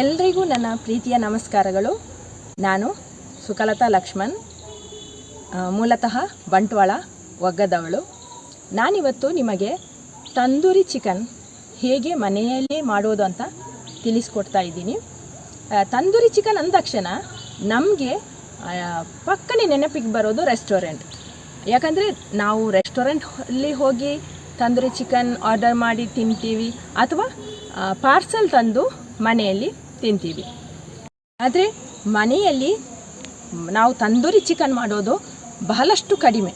ಎಲ್ರಿಗೂ ನನ್ನ ಪ್ರೀತಿಯ ನಮಸ್ಕಾರಗಳು. ನಾನು ಸುಕಲತಾ ಲಕ್ಷ್ಮಣ್ ಮೂಲತಃ ಬಂಟ್ವಾಳ ಒಗ್ಗದವಳು. ನಾನಿವತ್ತು ನಿಮಗೆ ತಂದೂರಿ ಚಿಕನ್ ಹೇಗೆ ಮನೆಯಲ್ಲೇ ಮಾಡೋದು ಅಂತ ತಿಳಿಸ್ಕೊಡ್ತಾ ಇದ್ದೀನಿ. ತಂದೂರಿ ಚಿಕನ್ ಅಂದ ತಕ್ಷಣ ನಮಗೆ ಪಕ್ಕನೆ ನೆನಪಿಗೆ ಬರೋದು ರೆಸ್ಟೋರೆಂಟ್. ಯಾಕಂದರೆ ನಾವು ರೆಸ್ಟೋರೆಂಟಲ್ಲಿ ಹೋಗಿ ತಂದೂರಿ ಚಿಕನ್ ಆರ್ಡರ್ ಮಾಡಿ ತಿಂತೀವಿ ಅಥವಾ ಪಾರ್ಸಲ್ ತಂದು ಮನೆಯಲ್ಲಿ ತಿಂತೀವಿ. ಆದರೆ ಮನೆಯಲ್ಲಿ ನಾವು ತಂದೂರಿ ಚಿಕನ್ ಮಾಡೋದು ಬಹಳಷ್ಟು ಕಡಿಮೆ.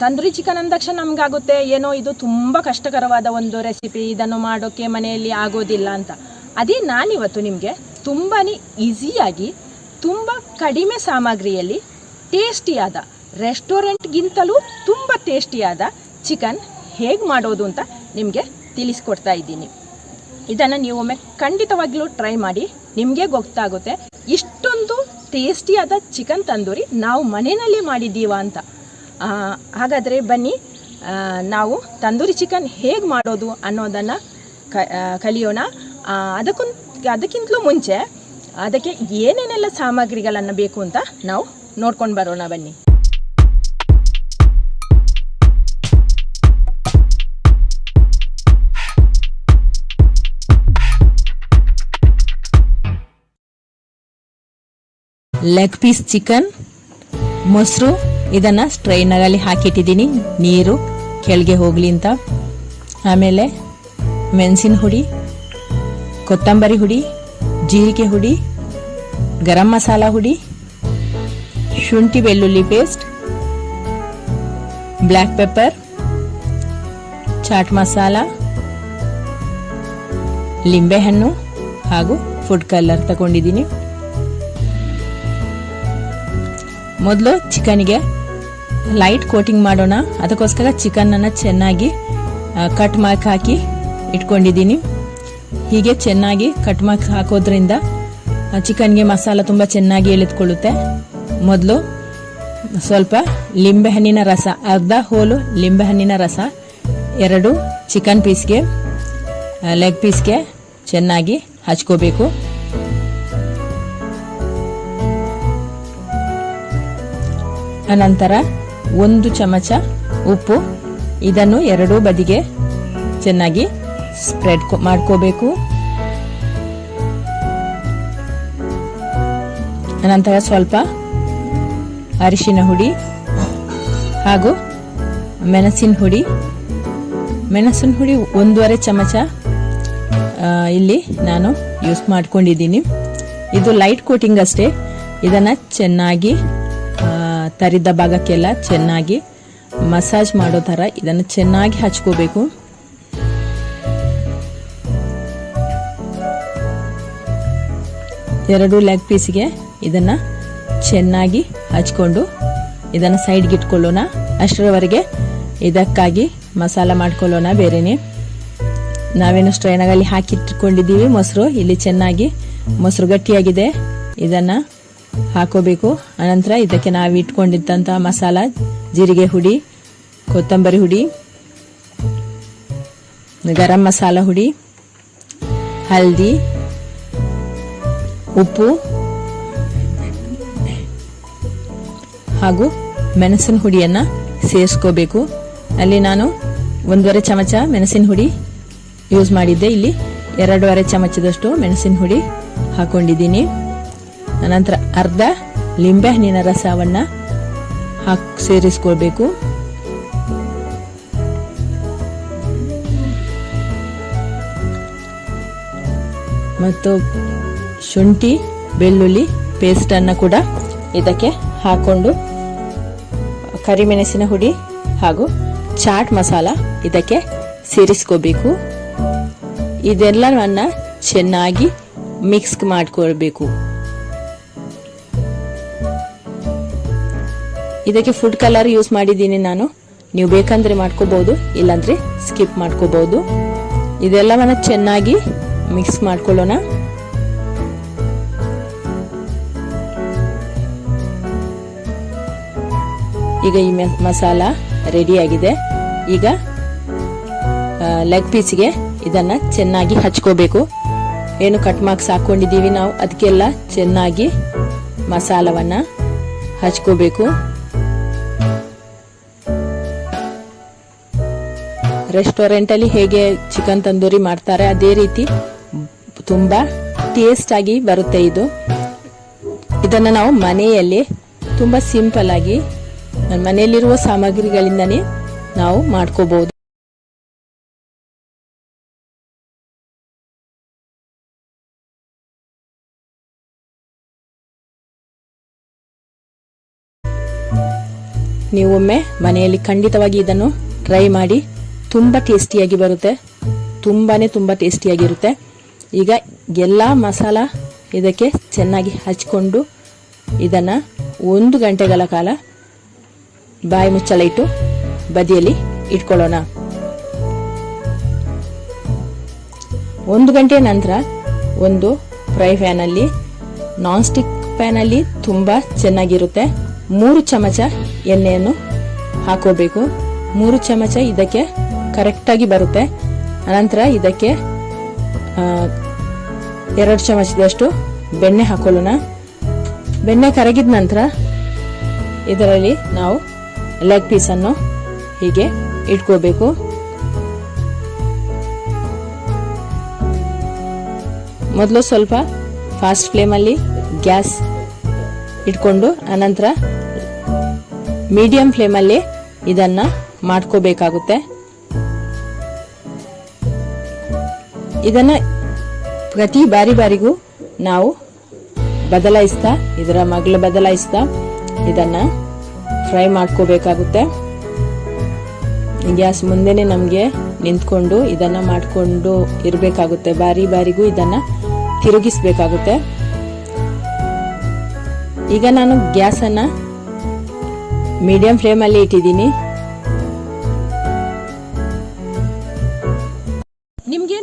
ತಂದೂರಿ ಚಿಕನ್ ಅಂದ ತಕ್ಷಣ ನಮಗಾಗುತ್ತೆ, ಏನೋ ಇದು ತುಂಬ ಕಷ್ಟಕರವಾದ ಒಂದು ರೆಸಿಪಿ ಇದನ್ನು ಮಾಡೋಕ್ಕೆ ಮನೆಯಲ್ಲಿ ಆಗೋದಿಲ್ಲ ಅಂತ. ಅದೇ ನಾನಿವತ್ತು ನಿಮಗೆ ತುಂಬಾ ಈಸಿಯಾಗಿ ತುಂಬ ಕಡಿಮೆ ಸಾಮಗ್ರಿಯಲ್ಲಿ ಟೇಸ್ಟಿಯಾದ ರೆಸ್ಟೋರೆಂಟ್ಗಿಂತಲೂ ತುಂಬ ಟೇಸ್ಟಿಯಾದ ಚಿಕನ್ ಹೇಗೆ ಮಾಡೋದು ಅಂತ ನಿಮಗೆ ತಿಳಿಸ್ಕೊಡ್ತಾ ಇದ್ದೀನಿ. ಇದನ್ನು ನೀವು ಒಮ್ಮೆ ಖಂಡಿತವಾಗಿಲೂ ಟ್ರೈ ಮಾಡಿ, ನಿಮಗೆ ಗೊತ್ತಾಗುತ್ತೆ. ಇಷ್ಟೊಂದು ಟೇಸ್ಟಿಯಾದ ಚಿಕನ್ ತಂದೂರಿ ನಾವು ಮನೆಯಲ್ಲಿ ಮಾಡಿದ್ದೀವ ಅಂತ. ಹಾಗಾದರೆ ಬನ್ನಿ ನಾವು ತಂದೂರಿ ಚಿಕನ್ ಹೇಗೆ ಮಾಡೋದು ಅನ್ನೋದನ್ನು ಕಲಿಯೋಣ. ಅದಕ್ಕೂ, ಅದಕ್ಕಿಂತಲೂ ಮುಂಚೆ ಅದಕ್ಕೆ ಏನೇನೆಲ್ಲ ಸಾಮಗ್ರಿಗಳನ್ನು ಬೇಕು ಅಂತ ನಾವು ನೋಡ್ಕೊಂಡು ಬರೋಣ ಬನ್ನಿ. ಲೆಗ್ ಪೀಸ್ ಚಿಕನ್ ಮೊಸರು, ಇದನ್ನು ಸ್ಟ್ರೈನರಲ್ಲಿ ಹಾಕಿಟ್ಟಿದ್ದೀನಿ. ನೀರು, ಕೆಳಗೆ ಹೋಗಲಿ ಅಂತ. ಆಮೇಲೆ ಮೆಣಸಿನ ಹುಡಿ, ಕೊತ್ತಂಬರಿ ಹುಡಿ, ಜೀರಿಗೆ ಹುಡಿ, ಗರಂ ಮಸಾಲ ಹುಡಿ, ಶುಂಠಿ ಬೆಳ್ಳುಳ್ಳಿ paste black pepper chaat masala ಲಿಂಬೆಹಣ್ಣು ಹಾಗೂ ಫುಡ್ ಕಲರ್ ತಗೊಂಡಿದ್ದೀನಿ. ಮೊದಲು ಚಿಕನ್ಗೆ ಲೈಟ್ ಕೋಟಿಂಗ್ ಮಾಡೋಣ. ಅದಕ್ಕೋಸ್ಕರ ಚಿಕನನ್ನು ಚೆನ್ನಾಗಿ ಕಟ್ ಮಾರ್ಕ್ ಹಾಕಿ ಇಟ್ಕೊಂಡಿದ್ದೀನಿ. ಹೀಗೆ ಚೆನ್ನಾಗಿ ಕಟ್ ಮಾರ್ಕ್ ಹಾಕೋದ್ರಿಂದ ಚಿಕನ್ಗೆ ಮಸಾಲ ತುಂಬ ಚೆನ್ನಾಗಿ ಎಳೆದುಕೊಳ್ಳುತ್ತೆ. ಮೊದಲು ಸ್ವಲ್ಪ ಲಿಂಬೆಹಣ್ಣಿನ ರಸ, ಅರ್ಧ ಹೋಲು ಲಿಂಬೆಹಣ್ಣಿನ ರಸ, ಎರಡು ಚಿಕನ್ ಪೀಸ್ಗೆ ಲೆಗ್ ಪೀಸ್ಗೆ ಚೆನ್ನಾಗಿ ಹಚ್ಕೋಬೇಕು. ಅನಂತರ ಒಂದು ಚಮಚ ಉಪ್ಪು. ಇದನ್ನು ಎರಡೂ ಬದಿಗೆ ಚೆನ್ನಾಗಿ ಸ್ಪ್ರೆಡ್ ಮಾಡ್ಕೋಬೇಕು. ಅನಂತರ ಸ್ವಲ್ಪ ಅರಿಶಿನ ಹುಡಿ ಹಾಗೂ ಮೆಣಸಿನ ಹುಡಿ. ಮೆಣಸಿನ ಹುಡಿ ಒಂದೂವರೆ ಚಮಚ ಇಲ್ಲಿ ನಾನು ಯೂಸ್ ಮಾಡ್ಕೊಂಡಿದ್ದೀನಿ. ಇದು ಲೈಟ್ ಕೋಟಿಂಗ್ ಅಷ್ಟೇ. ಇದನ್ನು ಚೆನ್ನಾಗಿ ತರಿದ ಭಾಗಕ್ಕೆಲ್ಲ ಚೆನ್ನಾಗಿ ಮಸಾಜ್ ಮಾಡೋ ಥರ ಇದನ್ನು ಚೆನ್ನಾಗಿ ಹಚ್ಕೋಬೇಕು. ಎರಡು ಲೆಗ್ ಪೀಸ್ಗೆ ಇದನ್ನು ಚೆನ್ನಾಗಿ ಹಚ್ಕೊಂಡು ಇದನ್ನು ಸೈಡ್ಗೆ ಇಟ್ಕೊಳ್ಳೋಣ. ಅಷ್ಟರವರೆಗೆ ಇದಕ್ಕಾಗಿ ಮಸಾಲ ಮಾಡ್ಕೊಳ್ಳೋಣ ಬೇರೆನೆ. ನಾವೇನು ಸ್ಟ್ರೈನಾಗಲ್ಲಿ ಹಾಕಿಟ್ಕೊಂಡಿದ್ದೀವಿ ಮೊಸರು. ಇಲ್ಲಿ ಚೆನ್ನಾಗಿ ಮೊಸರು ಗಟ್ಟಿಯಾಗಿದೆ ಇದನ್ನು ಹಾಕೋಬೇಕು. ಅನಂತರ ಇದಕ್ಕೆ ನಾವು ಇಟ್ಕೊಂಡಿದ್ದಂಥ ಮಸಾಲ, ಜೀರಿಗೆ ಹುಡಿ, ಕೊತ್ತಂಬರಿ ಹುಡಿ, ಗರಂ ಮಸಾಲ ಹುಡಿ, ಹಲ್ದಿ, ಉಪ್ಪು ಹಾಗೂ ಮೆಣಸಿನ ಹುಡಿಯನ್ನು ಸೇರಿಸ್ಕೋಬೇಕು. ಅಲ್ಲಿ ನಾನು ಒಂದೂವರೆ ಚಮಚ ಮೆಣಸಿನ ಹುಡಿ ಯೂಸ್ ಮಾಡಿದ್ದೆ. ಇಲ್ಲಿ ಎರಡೂವರೆ ಚಮಚದಷ್ಟು ಮೆಣಸಿನ ಹುಡಿ ಹಾಕೊಂಡಿದ್ದೀನಿ. ಅನಂತರ ಅರ್ಧ ಲಿಂಬೆಹಣ್ಣಿನ ರಸವನ್ನು ಹಾಕಿ ಸೇರಿಸ್ಕೊಳ್ಬೇಕು. ಮತ್ತು ಶುಂಠಿ, ಬೆಳ್ಳುಳ್ಳಿ ಪೇಸ್ಟನ್ನು ಕೂಡ ಇದಕ್ಕೆ ಹಾಕೊಂಡು ಕರಿಮೆಣಸಿನ ಹುಡಿ ಹಾಗೂ ಚಾಟ್ ಮಸಾಲ ಇದಕ್ಕೆ ಸೇರಿಸ್ಕೋಬೇಕು. ಇದೆಲ್ಲವನ್ನ ಚೆನ್ನಾಗಿ ಮಿಕ್ಸ್ ಮಾಡ್ಕೊಳ್ಬೇಕು. ಇದಕ್ಕೆ ಫುಡ್ ಕಲರ್ ಯೂಸ್ ಮಾಡಿದ್ದೀನಿ ನಾನು. ನೀವು ಬೇಕಂದ್ರೆ ಮಾಡ್ಕೋಬಹುದು ಇಲ್ಲಾಂದ್ರೆ ಸ್ಕಿಪ್ ಮಾಡ್ಕೋಬಹುದು ಇದೆಲ್ಲವನ್ನ ಚೆನ್ನಾಗಿ ಮಿಕ್ಸ್ ಮಾಡ್ಕೊಳ್ಳೋಣ. ಈಗ ಈ ಮಸಾಲ ರೆಡಿ ಆಗಿದೆ. ಈಗ ಲೆಗ್ ಪೀಸ್ಗೆ ಇದನ್ನ ಚೆನ್ನಾಗಿ ಹಚ್ಕೋಬೇಕು. ಏನು ಕಟ್ ಮಾರ್ಕ್ಸ್ ಹಾಕೊಂಡಿದ್ದೀವಿ ನಾವು, ಅದಕ್ಕೆಲ್ಲ ಚೆನ್ನಾಗಿ ಮಸಾಲವನ್ನು ಹಚ್ಕೋಬೇಕು. ರೆಸ್ಟೋರೆಂಟಲ್ಲಿ ಹೇಗೆ ಚಿಕನ್ ತಂದೂರಿ ಮಾಡ್ತಾರೆ ಅದೇ ರೀತಿ ತುಂಬ ಟೇಸ್ಟ್ ಆಗಿ ಬರುತ್ತೆ ಇದು. ಇದನ್ನು ನಾವು ಮನೆಯಲ್ಲಿ ತುಂಬ ಸಿಂಪಲ್ ಆಗಿ ಮನೆಯಲ್ಲಿರುವ ಸಾಮಗ್ರಿಗಳಿಂದನೇ ನಾವು ಮಾಡ್ಕೋಬಹುದು ನೀವೊಮ್ಮೆ ಮನೆಯಲ್ಲಿ ಖಂಡಿತವಾಗಿ ಇದನ್ನು ಟ್ರೈ ಮಾಡಿ. ತುಂಬ ಟೇಸ್ಟಿಯಾಗಿ ಬರುತ್ತೆ. ತುಂಬಾ ತುಂಬ ಟೇಸ್ಟಿಯಾಗಿರುತ್ತೆ. ಈಗ ಎಲ್ಲ ಮಸಾಲ ಇದಕ್ಕೆ ಚೆನ್ನಾಗಿ ಹಚ್ಕೊಂಡು ಇದನ್ನು ಒಂದು ಗಂಟೆಗಳ ಕಾಲ ಬಾಯಿ ಮುಚ್ಚಳ ಇಟ್ಟು ಬದಿಯಲ್ಲಿ ಇಟ್ಕೊಳ್ಳೋಣ. ಒಂದು ಗಂಟೆ ನಂತರ ಒಂದು ಫ್ರೈ ಪ್ಯಾನಲ್ಲಿ ನಾನ್ ಸ್ಟಿಕ್ ಪ್ಯಾನಲ್ಲಿ ತುಂಬ ಚೆನ್ನಾಗಿರುತ್ತೆ. ಮೂರು ಚಮಚ ಎಣ್ಣೆಯನ್ನು ಹಾಕೋಬೇಕು. ಮೂರು ಚಮಚ ಇದಕ್ಕೆ ಕರೆಕ್ಟಾಗಿ ಬರುತ್ತೆ. ಅನಂತರ ಇದಕ್ಕೆ ಎರಡು ಚಮಚದಷ್ಟು ಬೆಣ್ಣೆ ಹಾಕೊಳ್ಳೋಣ. ಬೆಣ್ಣೆ ಕರಗಿದ ನಂತರ ಇದರಲ್ಲಿ ನಾವು ಲೆಗ್ ಪೀಸನ್ನು ಹೀಗೆ ಇಟ್ಕೋಬೇಕು. ಮೊದಲು ಸ್ವಲ್ಪ ಫಾಸ್ಟ್ ಫ್ಲೇಮಲ್ಲಿ ಗ್ಯಾಸ್ ಇಟ್ಕೊಂಡು ಅನಂತರ ಮೀಡಿಯಂ ಫ್ಲೇಮಲ್ಲಿ ಇದನ್ನು ಮಾಡ್ಕೋಬೇಕಾಗುತ್ತೆ. ಇದನ್ನು ಪ್ರತಿ ಬಾರಿ ಬಾರಿಗೂ ನಾವು ಬದಲಾಯಿಸ್ತಾ, ಇದರ ಮಗ್ಲು ಬದಲಾಯಿಸ್ತಾ, ಇದನ್ನು ಫ್ರೈ ಮಾಡ್ಕೋಬೇಕಾಗುತ್ತೆ. ಗ್ಯಾಸ್ ಮುಂದೆನೆ ನಮಗೆ ನಿಂತ್ಕೊಂಡು ಇದನ್ನು ಮಾಡಿಕೊಂಡು ಇರಬೇಕಾಗುತ್ತೆ. ಬಾರಿ ಬಾರಿಗೂ ಇದನ್ನು ತಿರುಗಿಸ್ಬೇಕಾಗುತ್ತೆ. ಈಗ ನಾನು ಗ್ಯಾಸನ್ನು ಮೀಡಿಯಂ ಫ್ಲೇಮಲ್ಲಿ ಇಟ್ಟಿದ್ದೀನಿ.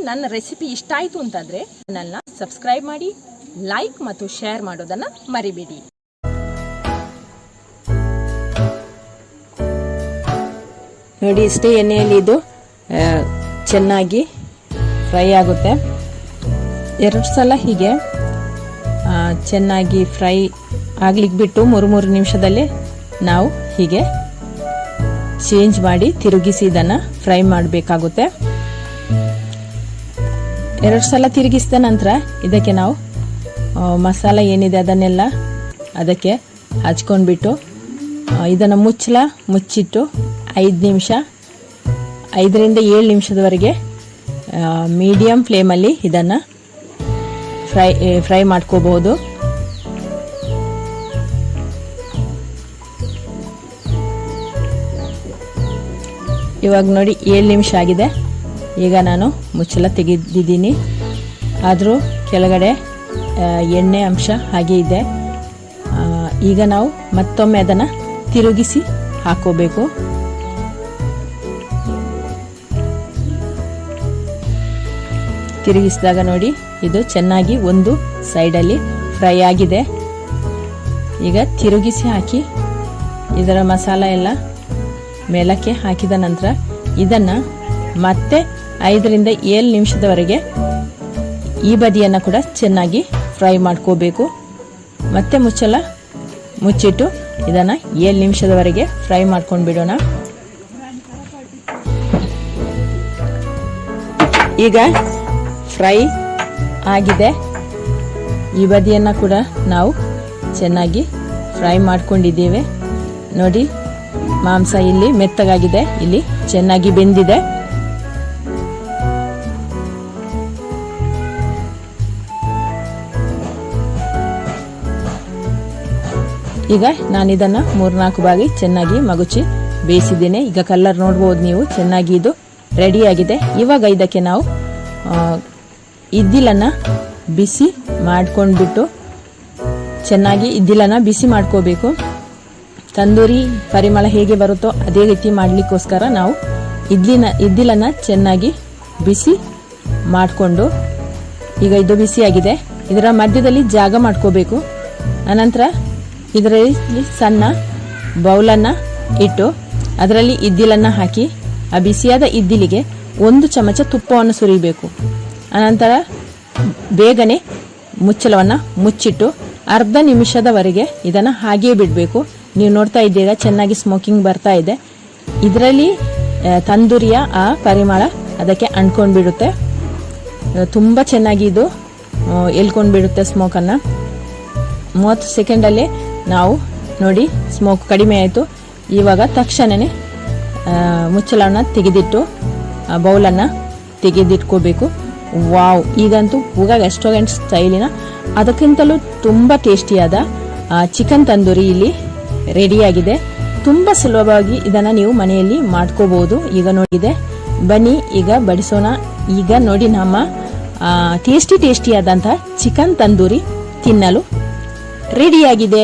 ನನ್ನ ರೆಸಿಪಿ ಇಷ್ಟ ಆಯಿತು ಅಂತಂದರೆ ನನ್ನ ಸಬ್ಸ್ಕ್ರೈಬ್ ಮಾಡಿ ಲೈಕ್ ಮತ್ತು ಶೇರ್ ಮಾಡೋದನ್ನು ಮರಿಬೇಡಿ. ನೋಡಿ ಇಷ್ಟೇ ಎಣ್ಣೆಯಲ್ಲಿ ಇದು ಚೆನ್ನಾಗಿ ಫ್ರೈ ಆಗುತ್ತೆ. ಎರಡು ಸಲ ಹೀಗೆ ಚೆನ್ನಾಗಿ ಫ್ರೈ ಆಗ್ಲಿಕ್ಕೆ ಬಿಟ್ಟು ಮೂರು ಮೂರು ನಿಮಿಷದಲ್ಲಿ ನಾವು ಹೀಗೆ ಚೇಂಜ್ ಮಾಡಿ ತಿರುಗಿಸಿ ಇದನ್ನು ಫ್ರೈ ಮಾಡಬೇಕಾಗುತ್ತೆ. ಎರಡು ಸಲ ತಿರುಗಿಸಿದ ನಂತರ ಇದಕ್ಕೆ ನಾವು ಮಸಾಲ ಏನಿದೆ ಅದನ್ನೆಲ್ಲ ಅದಕ್ಕೆ ಹಚ್ಕೊಂಡ್ಬಿಟ್ಟು ಇದನ್ನು ಮುಚ್ಚಲ, ಮುಚ್ಚಿಟ್ಟು ಐದು ನಿಮಿಷ, ಐದರಿಂದ ಏಳು ನಿಮಿಷದವರೆಗೆ ಮೀಡಿಯಂ ಫ್ಲೇಮಲ್ಲಿ ಇದನ್ನು ಫ್ರೈ ಫ್ರೈ ಮಾಡ್ಕೋಬಹುದು. ಇವಾಗ ನೋಡಿ ಏಳು ನಿಮಿಷ ಆಗಿದೆ. ಈಗ ನಾನು ಮುಚ್ಚಳ ತೆಗೆದಿದ್ದೀನಿ. ಆದರೂ ಕೆಳಗಡೆ ಎಣ್ಣೆ ಅಂಶ ಹಾಗೆ ಇದೆ. ಈಗ ನಾವು ಮತ್ತೊಮ್ಮೆ ಅದನ್ನು ತಿರುಗಿಸಿ ಹಾಕೋಬೇಕು. ತಿರುಗಿಸಿದಾಗ ನೋಡಿ, ಇದು ಚೆನ್ನಾಗಿ ಒಂದು ಸೈಡಲ್ಲಿ ಫ್ರೈ ಆಗಿದೆ. ಈಗ ತಿರುಗಿಸಿ ಹಾಕಿ, ಇದರ ಮಸಾಲ ಎಲ್ಲ ಮೇಲಕ್ಕೆ ಹಾಕಿದ ನಂತರ ಇದನ್ನು ಮತ್ತೆ ಐದರಿಂದ ಏಳು ನಿಮಿಷದವರೆಗೆ ಈ ಬದಿಯನ್ನು ಕೂಡ ಚೆನ್ನಾಗಿ ಫ್ರೈ ಮಾಡ್ಕೋಬೇಕು. ಮತ್ತೆ ಮುಚ್ಚಲ ಮುಚ್ಚಿಟ್ಟು ಇದನ್ನು ಏಳು ನಿಮಿಷದವರೆಗೆ ಫ್ರೈ ಮಾಡ್ಕೊಂಡು ಬಿಡೋಣ. ಈಗ ಫ್ರೈ ಆಗಿದೆ. ಈ ಬದಿಯನ್ನು ಕೂಡ ನಾವು ಚೆನ್ನಾಗಿ ಫ್ರೈ ಮಾಡ್ಕೊಂಡಿದ್ದೇವೆ. ನೋಡಿ, ಮಾಂಸ ಇಲ್ಲಿ ಮೆತ್ತಗಾಗಿದೆ, ಇಲ್ಲಿ ಚೆನ್ನಾಗಿ ಬೆಂದಿದೆ. ಈಗ ನಾನು ಇದನ್ನು ಮೂರ್ನಾಲ್ಕು ಬಾಗಿ ಚೆನ್ನಾಗಿ ಮಗುಚಿ ಬೇಯಿಸಿದ್ದೇನೆ. ಈಗ ಕಲರ್ ನೋಡ್ಬೋದು ನೀವು, ಚೆನ್ನಾಗಿ ಇದು ರೆಡಿಯಾಗಿದೆ ಇವಾಗ ಇದಕ್ಕೆ ನಾವು ಇದ್ದಿಲನ್ನ ಇದ್ದಿಲನ್ನು ಬಿಸಿ ಮಾಡ್ಕೊಂಡ್ಬಿಟ್ಟು ಚೆನ್ನಾಗಿ ಇದ್ದಿಲನ್ನು ಬಿಸಿ ಮಾಡ್ಕೋಬೇಕು. ತಂದೂರಿ ಪರಿಮಳ ಹೇಗೆ ಬರುತ್ತೋ ಅದೇ ರೀತಿ ಮಾಡಲಿಕ್ಕೋಸ್ಕರ ನಾವು ಇಡ್ಲಿನ ಇದ್ದಿಲನ್ನ ಚೆನ್ನಾಗಿ ಬಿಸಿ ಮಾಡಿಕೊಂಡು, ಈಗ ಇದು ಬಿಸಿಯಾಗಿದೆ. ಇದರ ಮಧ್ಯದಲ್ಲಿ ಜಾಗ ಮಾಡ್ಕೋಬೇಕು. ಅನಂತರ ಇದರಲ್ಲಿ ಸಣ್ಣ ಬೌಲನ್ನು ಇಟ್ಟು ಅದರಲ್ಲಿ ಇದ್ದಿಲನ್ನು ಹಾಕಿ, ಆ ಬಿಸಿಯಾದ ಇದ್ದಿಲಿಗೆ ಒಂದು ಚಮಚ ತುಪ್ಪವನ್ನು ಸುರಿಬೇಕು. ಅನಂತರ ಬೇಗನೆ ಮುಚ್ಚಳವನ್ನು ಮುಚ್ಚಿಟ್ಟು ಅರ್ಧ ನಿಮಿಷದವರೆಗೆ ಇದನ್ನು ಹಾಗೇ ಬಿಡಬೇಕು. ನೀವು ನೋಡ್ತಾ ಇದ್ದೀರಾ, ಚೆನ್ನಾಗಿ ಸ್ಮೋಕಿಂಗ್ ಬರ್ತಾ ಇದೆ. ಇದರಲ್ಲಿ ತಂದೂರಿಯ ಆ ಪರಿಮಳ ಅದಕ್ಕೆ ಅಂಟ್ಕೊಂಡು ಬಿಡುತ್ತೆ ತುಂಬ ಚೆನ್ನಾಗಿ ಇದು ಎಲ್ಕೊಂಡು ಬಿಡುತ್ತೆ ಸ್ಮೋಕನ್ನು ಮೂವತ್ತು ಸೆಕೆಂಡಲ್ಲೇ ನಾವು ನೋಡಿ ಸ್ಮೋಕ್ ಕಡಿಮೆ ಆಯಿತು. ಇವಾಗ ತಕ್ಷಣವೇ ಮುಚ್ಚಳವನ್ನು ತೆಗೆದಿಟ್ಟು ಬೌಲನ್ನು ತೆಗೆದಿಟ್ಕೋಬೇಕು. ವಾವ್, ಈಗಂತೂ ಉಗ ರೆಸ್ಟೋರೆಂಟ್ ಸ್ಟೈಲಿನ ಅದಕ್ಕಿಂತಲೂ ತುಂಬ ಟೇಸ್ಟಿಯಾದ ಚಿಕನ್ ತಂದೂರಿ ಇಲ್ಲಿ ರೆಡಿಯಾಗಿದೆ ತುಂಬ ಸುಲಭವಾಗಿ ಇದನ್ನು ನೀವು ಮನೆಯಲ್ಲಿ ಮಾಡ್ಕೋಬೋದು. ಈಗ ನೋಡಿದೆ. ಬನ್ನಿ, ಈಗ ಬಡಿಸೋಣ. ಈಗ ನೋಡಿ ನಮ್ಮ ಟೇಸ್ಟಿ ಟೇಸ್ಟಿಯಾದಂಥ ಚಿಕನ್ ತಂದೂರಿ ತಿನ್ನಲು. ರೆಡಿಯಾಗಿದೆ.